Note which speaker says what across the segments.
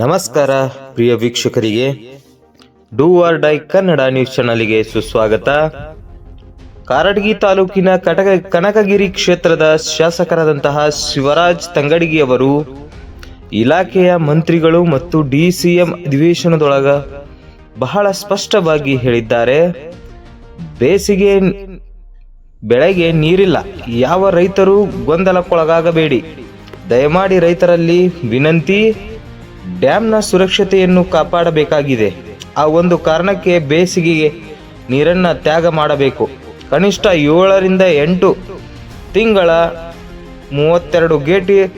Speaker 1: ನಮಸ್ಕಾರ, ಪ್ರಿಯ ವೀಕ್ಷಕರಿಗೆ. Do or die Kannada news ಚಾನಲ್ಗೆ ಸುಸ್ವಾಗತ. ಕಾರಟಗಿ ತಾಲೂಕಿನ ಕಟಕ ಕನಕಗಿರಿ ಕ್ಷೇತ್ರದ ಶಾಸಕರಾದಂತಹ ಶಿವರಾಜ್ ತಂಗಡಗಿ ಅವರು, ಇಲಾಖೆಯ ಮಂತ್ರಿಗಳು ಮತ್ತು ಡಿ ಸಿ ಎಂ ಅಧಿವೇಶನದೊಳಗ ಬಹಳ ಸ್ಪಷ್ಟವಾಗಿ ಹೇಳಿದ್ದಾರೆ, ಬೇಸಿಗೆ ಬೆಳೆಗೆ ನೀರಿಲ್ಲ, ಯಾವ ರೈತರು ಗೊಂದಲಕ್ಕೊಳಗಾಗಬೇಡಿ. ದಯಮಾಡಿ ರೈತರಲ್ಲಿ ವಿನಂತಿ ಡ್ಯಾಂನ ಸುರಕ್ಷತೆಯನ್ನು ಕಾಪಾಡಬೇಕಾಗಿದೆ. ಆ ಒಂದು ಕಾರಣಕ್ಕೆ ಬೇಸಿಗೆಗೆ ನೀರನ್ನು ತ್ಯಾಗ ಮಾಡಬೇಕು. ಕನಿಷ್ಠ ಏಳರಿಂದ ಎಂಟು ತಿಂಗಳ ಮೂವತ್ತೆರಡು ಗೇಟ್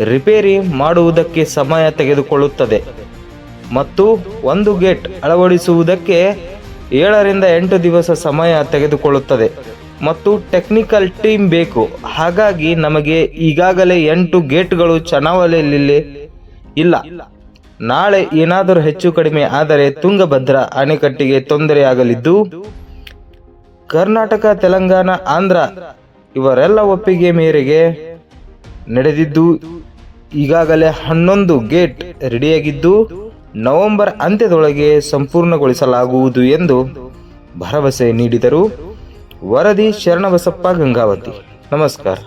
Speaker 1: ರಿಪೇರಿ ಮಾಡುವುದಕ್ಕೆ ಸಮಯ ತೆಗೆದುಕೊಳ್ಳುತ್ತದೆ. ಮತ್ತು ಒಂದು ಗೇಟ್ ಅಳವಡಿಸುವುದಕ್ಕೆ ಏಳರಿಂದ ಎಂಟು ದಿವಸ ಸಮಯ ತೆಗೆದುಕೊಳ್ಳುತ್ತದೆ. ಮತ್ತು ಟೆಕ್ನಿಕಲ್ ಟೀಮ್ ಬೇಕು. ಹಾಗಾಗಿ ನಮಗೆ ಈಗಾಗಲೇ ಎಂಟು ಗೇಟ್ಗಳು ಚನಾವಲೆಯಲ್ಲಿ ಇಲ್ಲ. ನಾಳೆ ಏನಾದರೂ ಹೆಚ್ಚು ಕಡಿಮೆ ಆದರೆ ತುಂಗಭದ್ರ ಅಣೆಕಟ್ಟಿಗೆ ತೊಂದರೆಯಾಗಲಿದ್ದು ಕರ್ನಾಟಕ ತೆಲಂಗಾಣ ಆಂಧ್ರ ಇವರೆಲ್ಲ ಒಪ್ಪಿಗೆ ಮೇರೆಗೆ ನಡೆದಿದ್ದು ಈಗಾಗಲೇ ಹನ್ನೊಂದು ಗೇಟ್ ರೆಡಿಯಾಗಿದ್ದು ನವೆಂಬರ್ ಅಂತ್ಯದೊಳಗೆ ಸಂಪೂರ್ಣಗೊಳಿಸಲಾಗುವುದು ಎಂದು ಭರವಸೆ ನೀಡಿದರು. ವರದಿ ಶರಣಬಸಪ್ಪ ಗಂಗಾವತಿ. ನಮಸ್ಕಾರ.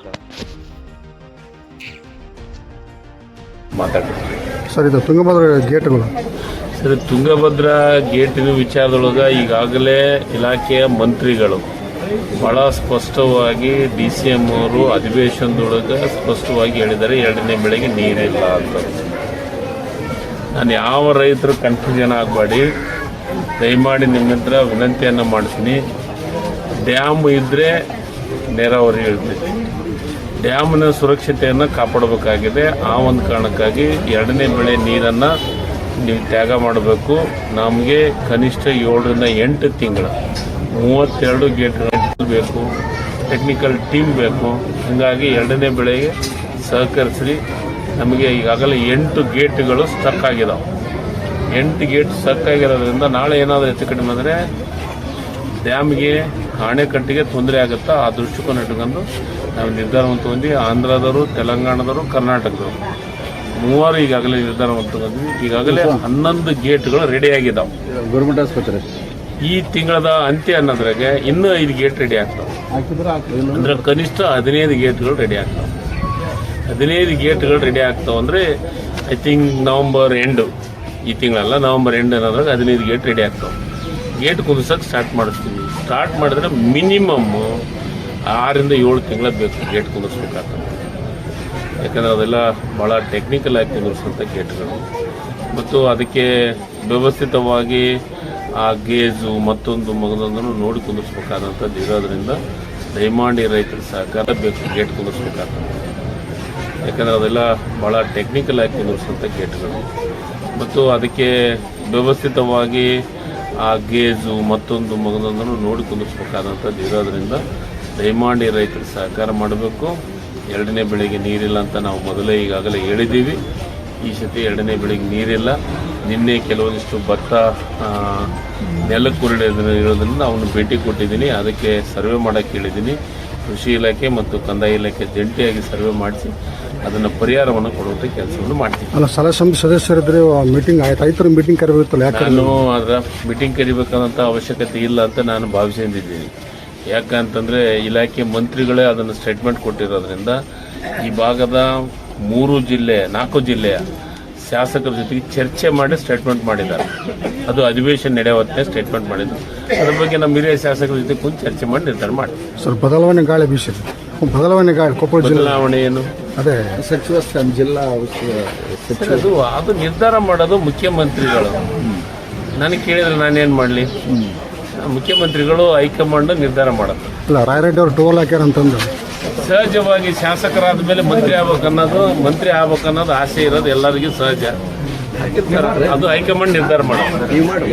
Speaker 2: ಮಾತಾಡಿ
Speaker 3: ಸರ್ ಇದು ತುಂಗಭದ್ರಾ ಗೇಟ್ಗಳು.
Speaker 2: ಸರ್ ತುಂಗಭದ್ರಾ ಗೇಟಿನ ವಿಚಾರದೊಳಗೆ ಈಗಾಗಲೇ ಇಲಾಖೆಯ ಮಂತ್ರಿಗಳು ಭಾಳ ಸ್ಪಷ್ಟವಾಗಿ ಡಿ ಸಿ ಎಂ ಅವರು ಅಧಿವೇಶನದೊಳಗೆ ಸ್ಪಷ್ಟವಾಗಿ ಹೇಳಿದ್ದಾರೆ ಎರಡನೇ ಬೆಳೆಗೆ ನೀರಿಲ್ಲ ಅಂತ. ನಾನು ಯಾವ ರೈತರು ಕನ್ಫ್ಯೂಷನ್ ಆಗಬೇಡಿ. ದಯಮಾಡಿ ನಿಮ್ಮ ಹತ್ರ ವಿನಂತಿಯನ್ನು ಮಾಡ್ತೀನಿ. ಡ್ಯಾಮ್ ಇದ್ದರೆ ನೀರಾವರಿ ಇರ್ತೈತಿ ಡ್ಯಾಮ್ನ ಸುರಕ್ಷತೆಯನ್ನು ಕಾಪಾಡಬೇಕಾಗಿದೆ. ಆ ಒಂದು ಕಾರಣಕ್ಕಾಗಿ ಎರಡನೇ ಬೆಳೆ ನೀರನ್ನು ನೀವು ತ್ಯಾಗ ಮಾಡಬೇಕು. ನಮಗೆ ಕನಿಷ್ಠ ಏಳರಿಂದ ಎಂಟು ತಿಂಗಳು, ಮೂವತ್ತೆರಡು ಗೇಟ್ ಬೇಕು ಟೆಕ್ನಿಕಲ್ ಟೀಮ್ ಬೇಕು. ಹೀಗಾಗಿ ಎರಡನೇ ಬೆಳೆಗೆ ಸಹಕರಿಸಿ ನಮಗೆ ಈಗಾಗಲೇ ಎಂಟು ಗೇಟ್ಗಳು ಸ್ಟಕ್ ಆಗಿದಾವೆ. ಎಂಟು ಗೇಟ್ ಸ್ಟಕ್ ಆಗಿರೋದ್ರಿಂದ ನಾಳೆ ಏನಾದರೂ ಹೆಚ್ಚು ಕಡಿಮೆ ಅಂದರೆ ಡ್ಯಾಮ್ಗೆ ಅಣೆಕಟ್ಟಿಗೆ ತೊಂದರೆ ಆಗುತ್ತಾ ಆ ದೃಷ್ಟಿಕೋನ ಇಟ್ಕೊಂಡು ನಾವು ನಿರ್ಧಾರವನ್ನು ತಗೊಂಡು ಆಂಧ್ರದವರು ತೆಲಂಗಾಣದವರು ಕರ್ನಾಟಕದವರು. ಮೂವರು ಈಗಾಗಲೇ ನಿರ್ಧಾರವನ್ನು ತಗೊಂಡ್ವಿ ಈಗಾಗಲೇ ಹನ್ನೊಂದು ಗೇಟ್ಗಳು ರೆಡಿ ಆಗಿದ್ದಾವೆ
Speaker 3: ಗೌರ್ಮೆಂಟ್ ಆಸ್ಪತ್ರೆ.
Speaker 2: ಈ ತಿಂಗಳದ ಅಂತ್ಯ ಅನ್ನೋದ್ರಾಗೆ ಇನ್ನೂ ಐದು ಗೇಟ್ ರೆಡಿ ಆಗ್ತಾವೆ. ಅಂದ್ರೆ ಕನಿಷ್ಠ ಹದಿನೈದು ಗೇಟ್ಗಳು ರೆಡಿ ಆಗ್ತಾವೆ. ಹದಿನೈದು ಗೇಟ್ಗಳು ರೆಡಿ ಆಗ್ತಾವೆ ಅಂದರೆ ಐ ಥಿಂಕ್ ನವಂಬರ್ ಎಂಡು ಈ ತಿಂಗಳಲ್ಲ ನವಂಬರ್ ಎಂಡ್ ಅನ್ನೋದ್ರಾಗ ಹದಿನೈದು ಗೇಟ್ ರೆಡಿ ಆಗ್ತಾವೆ. ಗೇಟ್ ಕುದಿಸೋಕೆ ಸ್ಟಾರ್ಟ್ ಮಾಡಿಸ್ತೀವಿ. ಸ್ಟಾರ್ಟ್ ಮಾಡಿದ್ರೆ ಮಿನಿಮಮ್ ಆರಿಂದ ಏಳು ತಿಂಗಳ ಬೇಕು, ಗೇಟ್ ಕುದಿಸ್ಬೇಕಾಗ್ತದೆ ಯಾಕಂದರೆ ಅದೆಲ್ಲ ಭಾಳ ಟೆಕ್ನಿಕಲ್ ಆಗಿ ಅಂತ ಗೇಟ್ಗಳು. ಮತ್ತು ಅದಕ್ಕೆ ವ್ಯವಸ್ಥಿತವಾಗಿ ಆ ಗೇಜು ಮತ್ತೊಂದು ಮಗದೊಂದನ್ನು ನೋಡಿ ಕುಂದಿಸ್ಬೇಕಾದಂಥದ್ದು ಇರೋದ್ರಿಂದ ದಯಮಾಡಿ ರೈತರ ಸಹಕಾರ ಬೇಕು, ಗೇಟ್ ಕುಂದಿಸ್ಬೇಕಾಗ್ತದೆ ಯಾಕಂದರೆ ಅದೆಲ್ಲ ಭಾಳ ಟೆಕ್ನಿಕಲ್ ಆಗಿ ಅಂತ ಗೇಟ್ಗಳು. ಮತ್ತು ಅದಕ್ಕೆ ವ್ಯವಸ್ಥಿತವಾಗಿ ಆ ಗೇಜು ಮತ್ತೊಂದು ಮಗದೊಂದನ್ನು ನೋಡಿ ಕುಂದಿಸ್ಬೇಕಾದಂಥದ್ದು ಇರೋದ್ರಿಂದ ದಯಮಾಡಿ ರೈತರು ಸಹಕಾರ ಮಾಡಬೇಕು. ಎರಡನೇ ಬೆಳೆಗೆ ನೀರಿಲ್ಲ ಅಂತ ನಾವು ಮೊದಲೇ ಈಗಾಗಲೇ ಹೇಳಿದ್ದೀವಿ. ಈ ಸತಿ ಎರಡನೇ ಬೆಳೆಗೆ ನೀರಿಲ್ಲ. ನಿನ್ನೆ ಕೆಲವೊಂದಿಷ್ಟು ಭತ್ತ ನೆಲಕ್ಕೆ ಇರೋದ್ರಿಂದ ಅವನು ಭೇಟಿ ಕೊಟ್ಟಿದ್ದೀನಿ. ಅದಕ್ಕೆ ಸರ್ವೆ ಮಾಡೋಕ್ಕೆ ಹೇಳಿದ್ದೀನಿ. ಕೃಷಿ ಇಲಾಖೆ ಮತ್ತು ಕಂದಾಯ ಇಲಾಖೆ ಜಂಟಿಯಾಗಿ ಸರ್ವೆ ಮಾಡಿಸಿ ಅದನ್ನು ಪರಿಹಾರವನ್ನು ಕೊಡುವಂಥ ಕೆಲಸವನ್ನು ಮಾಡ್ತೀವಿ.
Speaker 3: ಅಲ್ಲ ಸಲಹಾ ಸಮಿತಿ ಸದಸ್ಯರಿದ್ರೆ ಮೀಟಿಂಗ್ ಆಯ್ತು? ರೈತರ ಮೀಟಿಂಗ್ ಕರಿಬೇಕಲ್ಲ ಯಾಕೆ
Speaker 2: ನಾನು ಅದರ ಮೀಟಿಂಗ್ ಕರಿಬೇಕಾದಂಥ ಅವಶ್ಯಕತೆ ಇಲ್ಲ ಅಂತ ನಾನು ಭಾವಿಸಿದ್ದೀನಿ ಯಾಕಂತಂದರೆ ಇಲಾಖೆ ಮಂತ್ರಿಗಳೇ ಅದನ್ನು ಸ್ಟೇಟ್ಮೆಂಟ್ ಕೊಟ್ಟಿರೋದ್ರಿಂದ ಈ ಭಾಗದ ಮೂರು ಜಿಲ್ಲೆ ನಾಲ್ಕು ಜಿಲ್ಲೆಯ ಶಾಸಕರ ಜೊತೆಗೆ ಚರ್ಚೆ ಮಾಡಿ ಸ್ಟೇಟ್ಮೆಂಟ್ ಮಾಡಿದ್ದಾರೆ. ಅದು ಅಧಿವೇಶನ ನಡೆಯುವತ್ತೆ ಸ್ಟೇಟ್ಮೆಂಟ್ ಮಾಡಿದ್ದು. ಅದ್ರ ಬಗ್ಗೆ ನಮ್ಮ ಹಿರಿಯ ಶಾಸಕರ ಜೊತೆ ಕುಂತು ಚರ್ಚೆ ಮಾಡಿ ನಿರ್ಧಾರ ಮಾಡಿ.
Speaker 3: ಸರ್ ಬದಲಾವಣೆ ಗಾಳಿ ಬೀಸಿದೆ. ಬದಲಾವಣೆ ಗಾಳಿ ಕೊಪ್ಪಳ ಜಿಲ್ಲೆ
Speaker 2: ಬದಲಾವಣೆ ಏನು?
Speaker 3: ಅದೇ.
Speaker 4: ಸಚಿವ ಸ್ಥಾನ ಜಿಲ್ಲಾ
Speaker 2: ಅದು ಅದು ನಿರ್ಧಾರ ಮಾಡೋದು ಮುಖ್ಯಮಂತ್ರಿಗಳು. ನನಗೆ ಕೇಳಿದ್ರೆ ನಾನೇನು ಮಾಡಲಿ? ಮುಖ್ಯಮಂತ್ರಿಗಳು ಹೈಕಮಾಂಡ್ ನಿರ್ಧಾರ ಮಾಡುತ್ತೆ.
Speaker 3: ರಾಯರೆಡ್ಡಿ ಅವ್ರು ಟೋಲ್ ಹಾಕ್ಯಾರ ಅಂತಂದು.
Speaker 2: ಸಹಜವಾಗಿ ಶಾಸಕರಾದ ಮೇಲೆ ಮಂತ್ರಿ ಆಗ್ಬೇಕನ್ನೋದು ಮಂತ್ರಿ ಆಗ್ಬೇಕನ್ನೋದು ಆಸೆ ಇರೋದು ಎಲ್ಲರಿಗೂ ಸಹಜ. ಅದು ಹೈಕಮಾಂಡ್ ನಿರ್ಧಾರ ಮಾಡೋದು
Speaker 4: ನೀವು ಮಾಡಿ